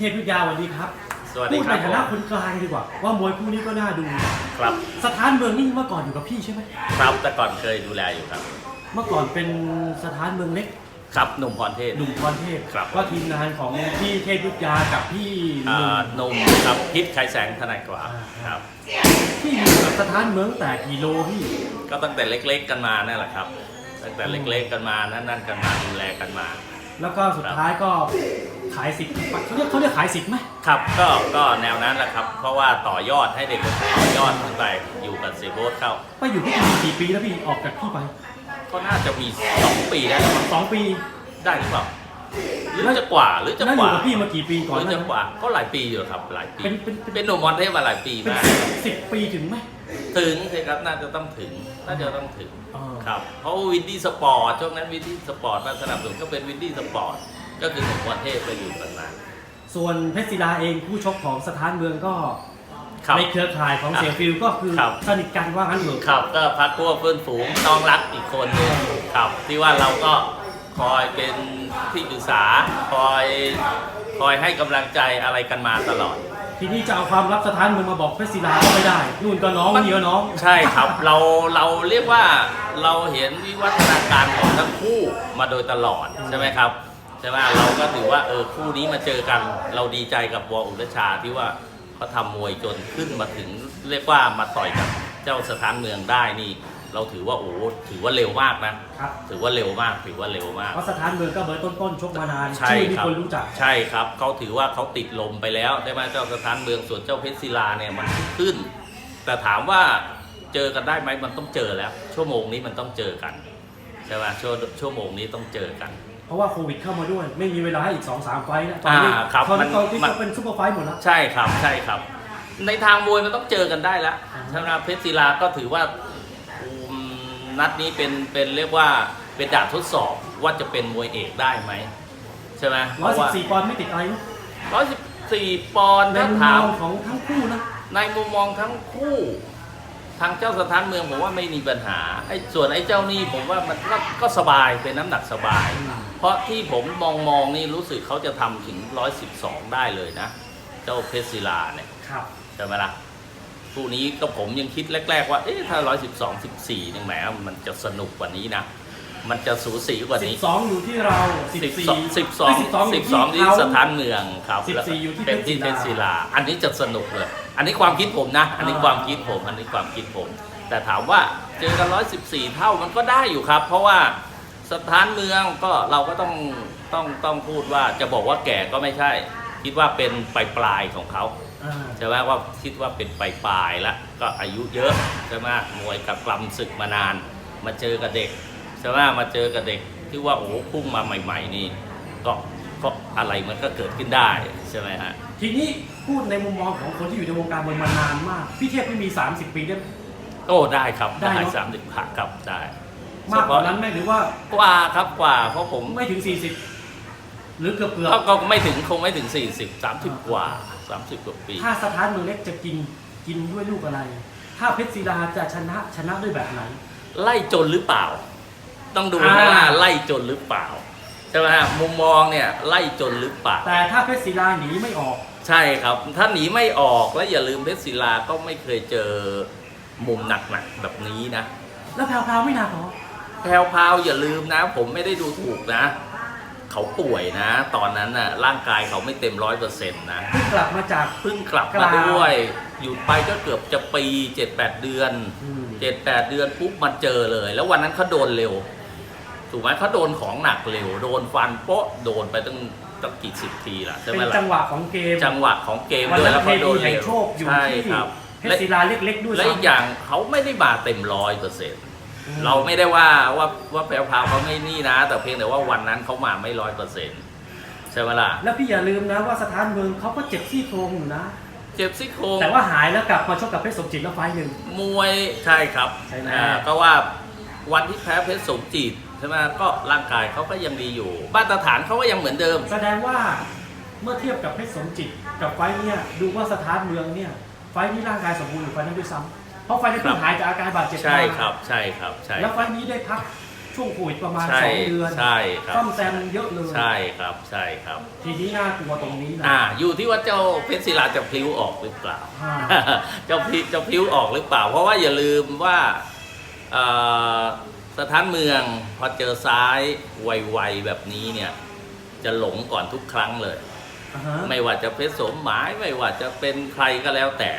เทพยุทธยาสวัสดีครับสวัสดีพูดคในรับฐานะคนกลางดีกว่า ว่ามวยคู่นี้ก็น่าดู ครับ สถานเมืองนี่เมื่อก่อนอยู่กับพี่ใช่ไหมครับแต่ก่อนเคยดูแลอยู่ครับ เมื่อก่อนเป็นสถานเมืองเล็กครับหนุ่มพรเทพ หนุ่มพรเทพครับ ก็ทีมงานของพี่เทพยุทธยากับพี่หอ่นุ่มาหนุ่มครับพิษไขแสงทนายกว่าอ่าครับพี่อยู่กับสถานเมืองแต่กี่โลพี่ก็ตั้งแต่เล็กๆกันมานั่นแหละครับ ตั้งแต่เล็กๆกันมานั่นๆกันมาดูแลกันมา แล้วก็สุดท้ายก็ ขายสิทธิ์เขาเรียกเขาเรียกขายสิทธิ์ไหมครับก็ก็แนวนั้นแหละครับ เพราะว่าต่อยอดให้เด็กต่อยอดขึ้นไปอยู่กับเซโบสเข้าไปอยู่ที่กี่กี่ปีแล้วพี่ออกจากพี่ไปก็น่าจะมีสองปีได้แล้วมั้งสองปีได้หรือเปล่าหรือจะกว่าหรือจะแล้วกอยู่ว่ากับพี่มากี่ปีก่อนหรือหน้าจะนั้นกว่าก็หลายปีอยู่ครับหลายปีเป็นเป็นเป็นเป็นหนุ่มพรเทพมาหลายปีเป็นมากสิบสิบปีถึงไหมถึงสิครับน่าจะต้องถึงน่าจะต้องถึงอ่าครับเพราะวินดี้สปอร์ตช่วงนั้นวินดี้สปอร์ตมาสนับสนุนก็เป็นวินดี้สปอร์ต ก็คือหนุ่มวันเทพก็อยู่กันมาส่วนเพชรศิลาเองผู้ชกของสถานเมืองก็ครับ ในเครือข่ายของเสียฟิลก็คือครับ สนิทกันว่างั้นเถอะครับก็พักพวกเพื่อนฝูงน้องรักอีกคนหนึงครับ ที่ว่าเราก็คอยเป็นที่ปรึกษาคอยคอยให้กำลังใจอะไรกันมาตลอด ทีนี้จะเอาความลับสถานเมืองมาบอกเพชรศิลาก็ไม่ได้นู่นก็น้องนี่ก็น้องใช่ครับเราเราเรียกว่าเราเห็นวิวัฒนาการของทั้งคู่มาโดยตลอดใช่ไหมครับ ใช่ไหมเราก็ถือว่าเออคู่นี้มาเจอกัน เราดีใจกับวออุรชาที่ว่าเขาทำมวยจนขึ้นมาถึงเรียกว่ามาต่อยกับเจ้าสถานเมืองได้นี่ เราถือว่าโอ้ถือว่าเร็วมากนะ ครับถือว่าเร็วมาก ถือว่าเร็วมาก เพราะสถานเมืองก็เบอร์ต้นๆชกมานานใช่ชื่อมีครับคนรู้จัก ใช่ครับเขาถือว่าเขาติดลมไปแล้วใช่ไหมเจ้าสถานเมืองส่วนเจ้าเพชรศิลาเนี่ยมันขึ้น แต่ถามว่าเจอกันได้ไหมมันต้องเจอแล้ว ชั่วโมงนี้มันต้องเจอกันใช่ไหมชั่วชั่วโมงนี้ต้องเจอกัน เพราะว่าโควิดเข้ามาด้วย ไม่มีเวลาให้อีก2อสามไฟล์นะตอนนี้อ่าครับตอนมันี้นตอนนี้มัน ก็เป็นซุปเปอร์ไฟล์หมดแล้ว ใช่ครับใช่ครับ ในทางมวยมันต้องเจอกันได้แล้วอ่าใช่ไหมเพชรศิลาก็ถือว่าอืมนัดนี้เป็นเป็นเรียกว่าเป็นด่านทดสอบว่าจะเป็นมวยเอกได้ไหมใช่ไหมเพร้อยราะสิบว่าสี่ปอนด์ไม่ติดอะไรนะร้อยสิบสี่ปอนด์ในถ้ามุมมถาอมงของทั้งคู่นะ ในมุมมองทั้งคู่ ทางเจ้าสถานเมืองผมว่าไม่มีปัญหาไอ้ส่วนไอ้เจ้านี่ผมว่ามันก็ก็สบายเป็นน้ำหนักสบาย เพราะที่ผมมองมองนี่รู้สึกเขาจะทำถึง 112 ได้เลยนะ เจ้าเพชรศิลาเนี่ยครับ ใช่ไหมล่ะคู่นี้ก็ผมยังคิดแรก ๆ ว่า เอ๊ะถ้า 112 14นี่แหมมันจะสนุกกว่านี้นะ มันจะสูสีกว่าสินี้ บสองอยู่ที่เราสิบสี่12 12 12ที่สถานเมืองครับสิบสี่อยู่ที่เป็นที่เพเพชชรรศิศิลาลา อันนี้จะสนุกเลย อันนี้ความคิดผมนะ อันนี้อ่าความคิดผม อันนี้ความคิดผม แต่ถามว่าเจอกัน 114 เท่ามันก็ได้อยู่ครับ เพราะว่า สถานเมืองก็เราก็ต้องต้องต้องพูดว่าจะบอกว่าแก่ก็ไม่ใช่ คิดว่าเป็นปลายปลายๆของเขาอ่าใช่ไหมว่าคิดว่าเป็นปลายปลายๆแล้วก็อายุเยอะใช่ไหมมวยกับกลำศึกมานาน มาเจอกับเด็กใช่ไหมมาเจอกับเด็กที่ว่าโอ้โหพุ่งมาใหม่ ๆ นี่ ก็ก็อะไรมันก็เกิดขึ้นได้ใช่ไหมฮะ ทีนี้พูดในมุมมองของคนที่อยู่ในวงการมวยมานานมาก พี่เทพไม่มี 30 ปีได้ไหมโอ้ได้ครับได้ได้เนอะ สามสิบผักครับได้ มากกว่านั้นไหมหรือว่ากว่าครับกว่าเพราะผมไม่ถึง 40 หรือเกือบเกือบก็ก็ไม่ถึงคงไม่ถึง 40 30 กว่า 30 กว่าปี ถ้าสถานเมืองเล็กจะกินกินด้วยลูกอะไร ถ้าเพชรศิลาจะชนะชนะด้วยแบบไหน ไล่จนหรือเปล่า ต้องดูอ่าว่าไล่จนหรือเปล่าใช่ไหมฮะมุมมองเนี่ยไล่จนหรือเปล่าแต่ถ้าเพชรศิลาหนีไม่ออก ใช่ครับ ถ้าหนีไม่ออกและอย่าลืมเพชรศิลาก็ไม่เคยเจอมุมหนักๆแบบนี้นะ แล้วแพรวๆไม่หนักเหรอ แพรวพราวอย่าลืมนะ ผมไม่ได้ดูถูกนะ เขาป่วยนะ ตอนนั้นน่ะร่างกายเขาไม่เต็มร้อยเปอร์เซ็นต์นะเพิ่งกลับมาจาก เพิ่งกลับกมาลางด้วยอยู่ไปก็เกือบจะปีเจ็ดแปดเดือนอืม เจ็ดแปดเดือนปุ๊บมันเจอเลย แล้ววันนั้นเขาโดนเร็ว ถูกไหมเขาโดนของหนักเร็ว โดนฟันโป๊ะโดนไปตั้งตั้งกี่สิบทีละใช่ไหเป็มนล่ะจังหวะของเกมจังหวะของเกมวันด้วยนั้แล้วนเทเขาโดพีนแห่งเร็วโชคอยู่ใช่ที่ครับ เพชรศิลาเล็กๆด้วยและอีกอย่างเขาไม่ได้มาเต็มร้อยเปอร์เซ็นต์ เราไม่ได้ว่าว่าว่าแพรวพราวเขาไม่นี่นะ แต่เพียงแต่ว่าวันนั้นเขามาไม่ร้อยเปอร์เซ็นต์ใช่ไหมล่ะแล้วพี่อย่าลืมนะว่าสถานเมืองเขาก็เจ็บซี่โครงอยู่นะ เจ็บซี่โครงแต่ว่าหายแล้วกลับมาชกกับเพชรสมจิตแล้วไฟล์หนึ่ง มวยใช่ครับใช่ไหม อ่าก็ว่าวันที่แพ้เพชรสมจิตใช่ไหมก็ร่างกายเขาก็ยังดีอยู่มาตรฐานเขาก็ยังเหมือนเดิม แสดงว่าเมื่อเทียบกับเพชรสมจิตกับไฟล์เนี่ยดูว่าสถานเมืองเนี่ยไฟล์นี้ร่างกายสมบูรณ์อยู่ไฟล์นั้นด้วยซ้ำเพ ราะไฟล์นี้เพิ่งหายจากอาการบาดเจ็บมาใช่ครับใช่ครับใช่แล้วไฟล์นี้ได้พักช่วงช่วงโควิดประมาณใช่สองเดือนใช่ครับซ่อมแซมเยอะเลย ใช่ครับใช่ครับ ทีนี้น่ากลัวตรงนี้นะ อ่าอยู่ที่ว่าเจ้าเพชรศิลาจะพลิ้วออกหรือเปล่า อ่า เจ้าพลิเจ้าพลิ้วออกหรือเปล่า เพราะว่าอย่าลืมว่าเอ่อสถานเมืองพอเจอซ้ายไวๆแบบนี้เนี่ยจะหลงก่อนทุกครั้งเลย อ่าฮะ ไม่ว่าจะเพชรสมหมายไม่ว่าจะเป็นใครก็แล้วแต่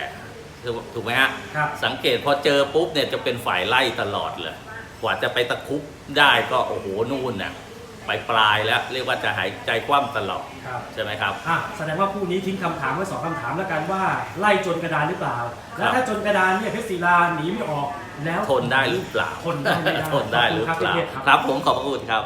ถูกถูกไหมฮะครับ สังเกตพอเจอปุ๊บเนี่ยจะเป็นฝ่ายไล่ตลอดเลย กว่าจะไปตะคุบได้ก็โอ้โหนู่นน่ะไปปลายแล้วเรียกว่าจะหายใจคว่ำตลอดครับ ใช่ไหมครับ อะแสดงว่าคู่นี้ทิ้งคำถามไว้สองคำถามแล้วกันว่าไล่จนกระดานหรือเปล่า แล้วถ้าจนกระดานเนี่ยเพชรศิลาหนีไม่ออกแล้วทนได้หรือเปล่า ทนได้ไม่ได้ทนได้หรือขบเปคุณล่าพี่พชรครับผมขอบพระคุณครับ